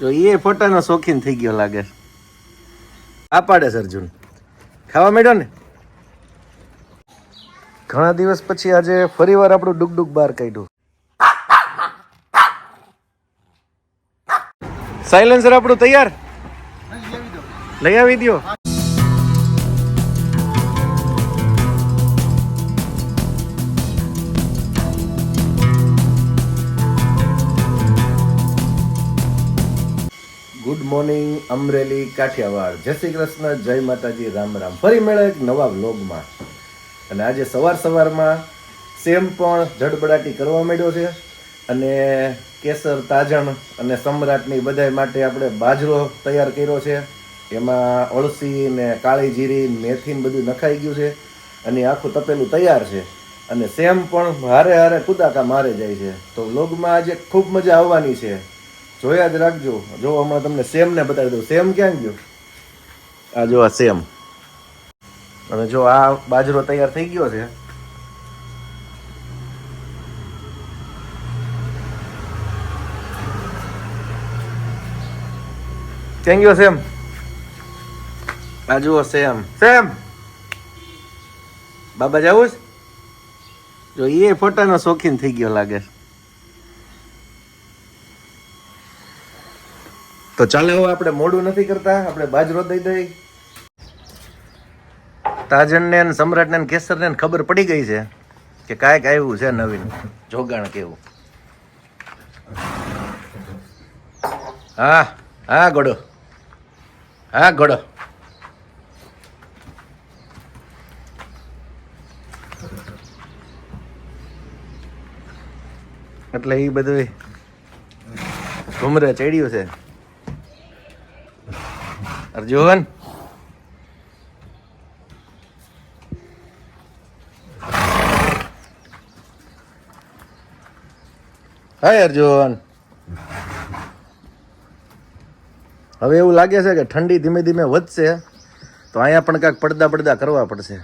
જો એ ફોટાનો શોખીન થઈ ગયો લાગે. આ પાડે છે અર્જુન. ખાવા માંડ્યો ને? ઘણા દિવસ પછી આજે ફરીવાર આપણું ડુક ડુક બહાર કાઢ્યું. સાયલેન્સર આપણું તૈયાર? લઈ આવી દો. Good morning, Amreli, Kathiawad. જય શ્રી કૃષ્ણ, જય માતાજી, રામ રામ. ફરી મળે એક નવા વ્લોગમાં. અને આજે સવાર સવારમાં સેમ પણ જડબડાટી કરવા માંડ્યો છે અને કેસર, તાજણ અને સમ્રાટની બધાય માટે આપણે બાજરો તૈયાર કર્યો છે. એમાં અળસી ને કાળી જીરી મેથી બધું નખાઈ ગયું છે અને આખું તપેલું તૈયાર છે. અને સેમ પણ હારે હારે કુદાકા મારે જાય છે. તો વ્લોગમાં આજે ખૂબ મજા આવવાની છે. જોયા જ રાખજો. જો હમણાં તમને સેમ ને બતાવી દઉં. સેમ ક્યાં ગયો? આ જો આ સેમ. અને જો આ બાજરો તૈયાર થઈ ગયો છે. ક્યાં ગયો સેમ? આ જુઓ સેમ. સેમ. બાબા જાવું? જો એ ફોટાનો શોખીન થઈ ગયો લાગે છે. તો ચાલે હવે આપણે મોડું નથી કરતા? આપણે બાજરો દઈ દઈ. તાજણને ને સમ્રાટને ને કેસરને ખબર પડી ગઈ છે કે કાંઈક આવ્યું છે નવીન. જોગાણ કેવું. હા હા, ગોડો. હા, ગોડો. એટલે એ બધું ઘુમરે ચડ્યું છે. અર્જુન હાય અર્જુન હવે એવું લાગે છે કે ઠંડી ધીમે ધીમે વધશે, તો અહીંયા પણ કાંઈક પડદા પડદા કરવા પડશે.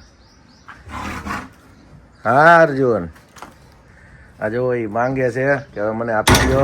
હા અર્જુન આ જો એ માંગે છે કે હવે મને આપી દો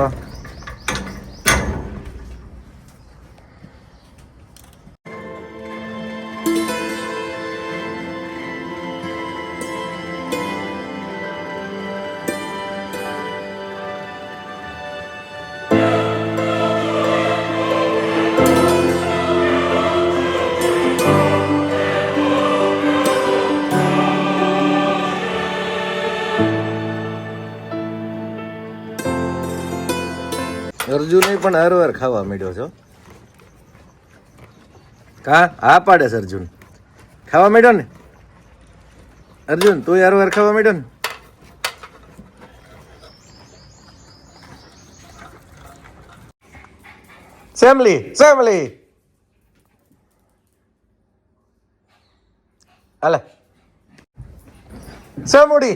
અર્જુને પણ હરવાર ખાવા માંડ્યો છો. હા હા પાડે છે અર્જુન. ખાવા માંડ્યો ને? અર્જુન, તું હરવાર ખાવા માંડ્યો ને? સેમલી સેમલી. હાલે. સેમુડી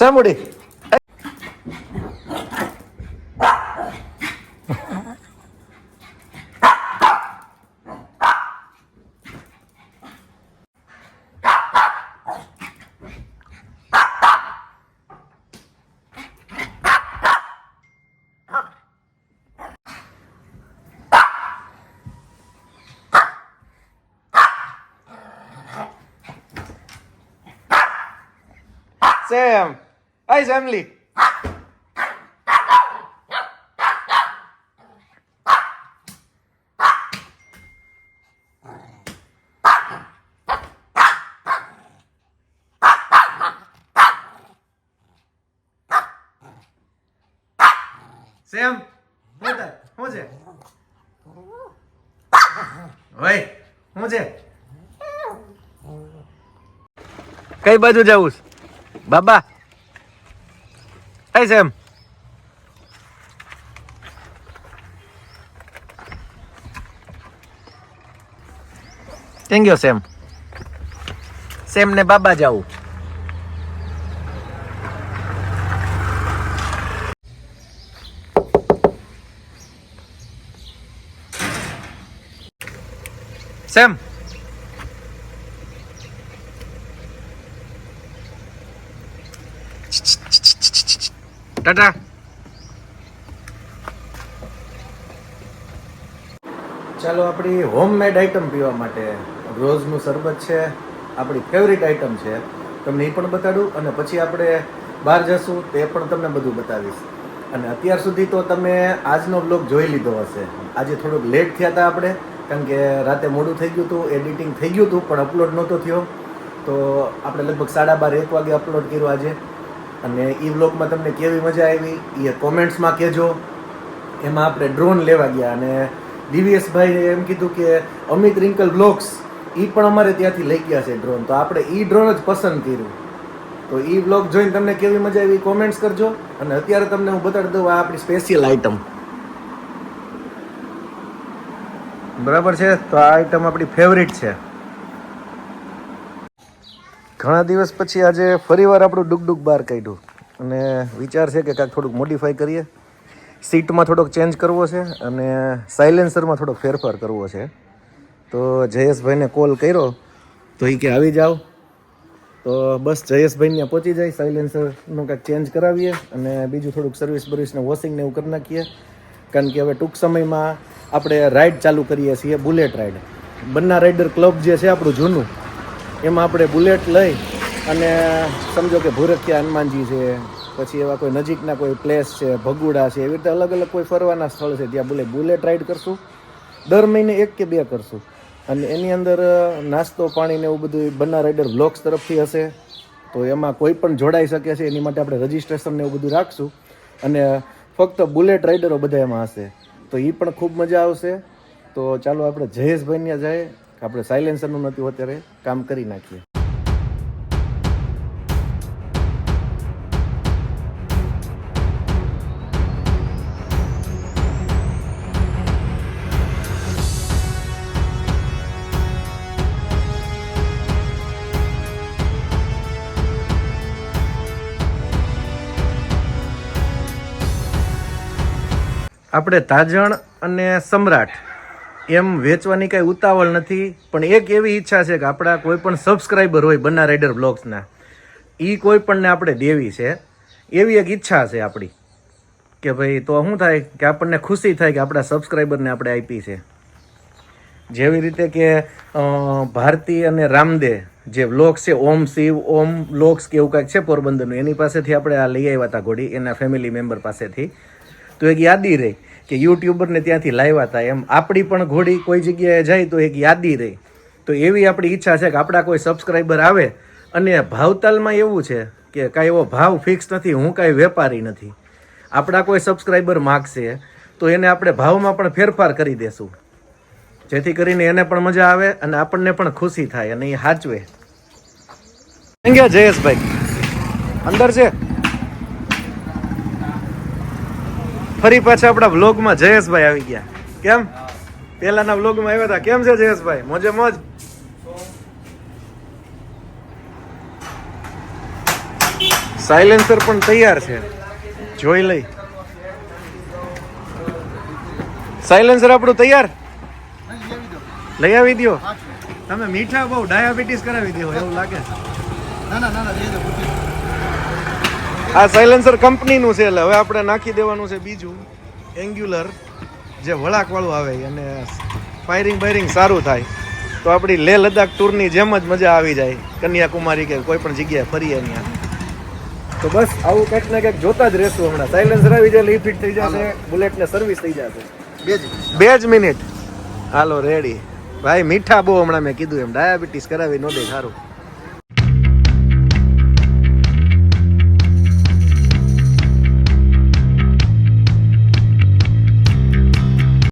સેમુડી સેમ હાય સેમલી સેમ હું તાર હું છે? ઓય, હું છે? કઈ બાજુ જવું છે? બાબા Hey Sam. ક્યાં ગયો સેમ સેમ ને બાબા જાવું સેમ ટાટા. ચાલો આપણી હોમમેડ આઈટમ પીવા માટે રોઝનું શરબત છે, આપણી ફેવરિટ આઈટમ છે. તમને એ પણ બતાડું અને પછી આપણે બહાર જશું તે પણ તમને બધું બતાવીશ. અને અત્યાર સુધી તો તમે આજનો બ્લોગ જોઈ લીધો હશે. આજે થોડુંક લેટ થયા હતા આપણે, કારણ કે રાતે મોડું થઈ ગયું હતું એડિટિંગ થઈ ગયું હતું, પણ અપલોડ નહોતો થયો. તો આપણે લગભગ સાડા બાર, એક વાગે અપલોડ કર્યો આજે. અને એ વ્લોગમાં તમને કેવી મજા આવી એ કોમેન્ટ્સમાં કહેજો. એમાં આપણે ડ્રોન લેવા ગયા અને ડીવીએસભાઈએ એમ કીધું કે અમિત રિંકલ બ્લોગ્સ એ પણ અમારે ત્યાંથી લઈ ગયા છે ડ્રોન તો આપણે એ ડ્રોન જ પસંદ કર્યું. તો એ બ્લોગ જોઈને તમને કેવી મજા આવી, કોમેન્ટ્સ કરજો. અને અત્યારે તમને હું બતાડી દઉં આ આપણી સ્પેશિયલ આઈટમ બરાબર છે? તો આ આઈટમ આપણી ફેવરિટ છે. ઘણા દિવસ પછી આજે ફરીવાર આપણું ડુગ ડુગ બહાર કાઢ્યું. અને વિચાર છે કે કાંઈક થોડુંક મોડિફાઈ કરીએ. સીટમાં થોડોક ચેન્જ કરવો છે અને સાયલેન્સરમાં થોડોક ફેરફાર કરવો છે. તો જયેશભાઈને કોલ કર્યો. તો એ કે આવી જાઓ. તો બસ જયેશભાઈ ત્યાં પહોંચી જાય સાયલેન્સરનું કાંઈક ચેન્જ કરાવીએ અને બીજું થોડુંક સર્વિસ બર્વિસને વોશિંગને એવું કરી નાખીએ. કારણ કે હવે ટૂંક સમયમાં આપણે રાઇડ ચાલુ કરીએ છીએ bullet ride Banna rider club જે છે આપણું જૂનું એમાં આપણે બુલેટ લઈ અને સમજો કે ભૂરખિયા હનુમાનજી છે, પછી એવા કોઈ નજીકના કોઈ પ્લેસ છે, ભગુડા છે, એવી રીતે અલગ અલગ કોઈ ફરવાના સ્થળ છે ત્યાં બોલે બુલેટ રાઈડ કરશું. દર મહિને એક કે બે કરશું. અને એની અંદર નાસ્તો પાણીને એવું બધું બંના રાઇડર બ્લોક્સ તરફથી હશે. તો એમાં કોઈ પણ જોડાઈ શકે છે, એની માટે આપણે રજિસ્ટ્રેશન ને એવું બધું રાખશું. અને ફક્ત બુલેટ રાઇડરો બધા એમાં હશે. તો એ પણ ખૂબ મજા આવશે. તો ચાલો આપણે જયેશભાઈ ત્યાં જાય આપણે સાયલેન્સરનું નથી અત્યારે કામ કરી નાખીએ. આપણે તાજણ અને સમ્રાટ એમ વેચવાની કાંઈ ઉતાવળ નથી, પણ એક એવી ઈચ્છા છે કે આપણા કોઈ પણ સબસ્ક્રાઈબર હોય બન્ના રાઇડર બ્લોગ્સના એ કોઈ પણને આપણે દેવી છે. એવી એક ઈચ્છા છે આપણી, કે ભાઈ તો શું થાય કે આપણને ખુશી થાય કે આપણા સબસ્ક્રાઈબરને આપણે આપી છે. જેવી રીતે કે ભારતી અને રામદે જે વ્લોગ્સ છે, ઓમ શિવ, ઓમ વ્લોગ્સ કે એવું કાંઈક છે પોરબંદરનું, એની પાસેથી આપણે આ લઈ આવ્યા હતા ઘોડી, એના ફેમિલી મેમ્બર પાસેથી. તો એક યાદી રહી. કે યુટ્યુબરને ત્યાંથી લાવ્યા હતા એમ. આપણી પણ ઘોડી કોઈ જગ્યાએ જાય તો એક યાદી રહી. તો એવી આપણી ઈચ્છા છે કે આપણા કોઈ સબસ્ક્રાઈબર આવે. અને ભાવતાલમાં એવું છે કે કાંઈ એવો ભાવ ફિક્સ નથી, હું કાંઈ વેપારી નથી. આપણા કોઈ સબસ્ક્રાઈબર માગશે તો એને આપણે ભાવમાં પણ ફેરફાર કરી દેશું. જેથી કરીને એને પણ મજા આવે અને આપણને પણ ખુશી થાય અને એ સાચવે જયેશભાઈ? અંદર છે? ફરી પાછા આપણા વ્લોગમાં જયેશભાઈ આવી ગયા. કેમ? પેલાના વ્લોગમાં આવ્યા હતા. કેમ છે જયેશભાઈ? મોજે મોજ? સાયલેન્સર પણ તૈયાર છે. જોઈ લઈ. સાયલેન્સર આપણું તૈયાર? લઈ આવી દો તમે મીઠા બહુ ડાયાબિટીસ કરાવી દો એવું લાગે છે. આ સાયલેન્સર કંપનીનું છે એટલે હવે આપણે નાખી દેવાનું છે બીજું. એન્ગ્યુલર જે વળાકવાળું આવે અને ફાયરિંગ બાયરિંગ સારું થાય. તો આપણી લેહ લદ્દાખ ટૂરની જેમ જ મજા આવી જાય. કન્યાકુમારી કે કોઈ પણ જગ્યાએ ફરીએ ત્યાં. તો બસ આવું કંઈક ને કંઈક જોતા જ રહેશું હમણાં. સાયલેન્સર આવી જાય એટલે ફિટ થઈ જશે બુલેટને સર્વિસ થઈ જશે. બે જ મિનિટ. હાલો રેડી ભાઈ મીઠા બહુ હમણાં મેં કીધું એમ. ડાયાબિટીસ કરાવી ન દે સારું.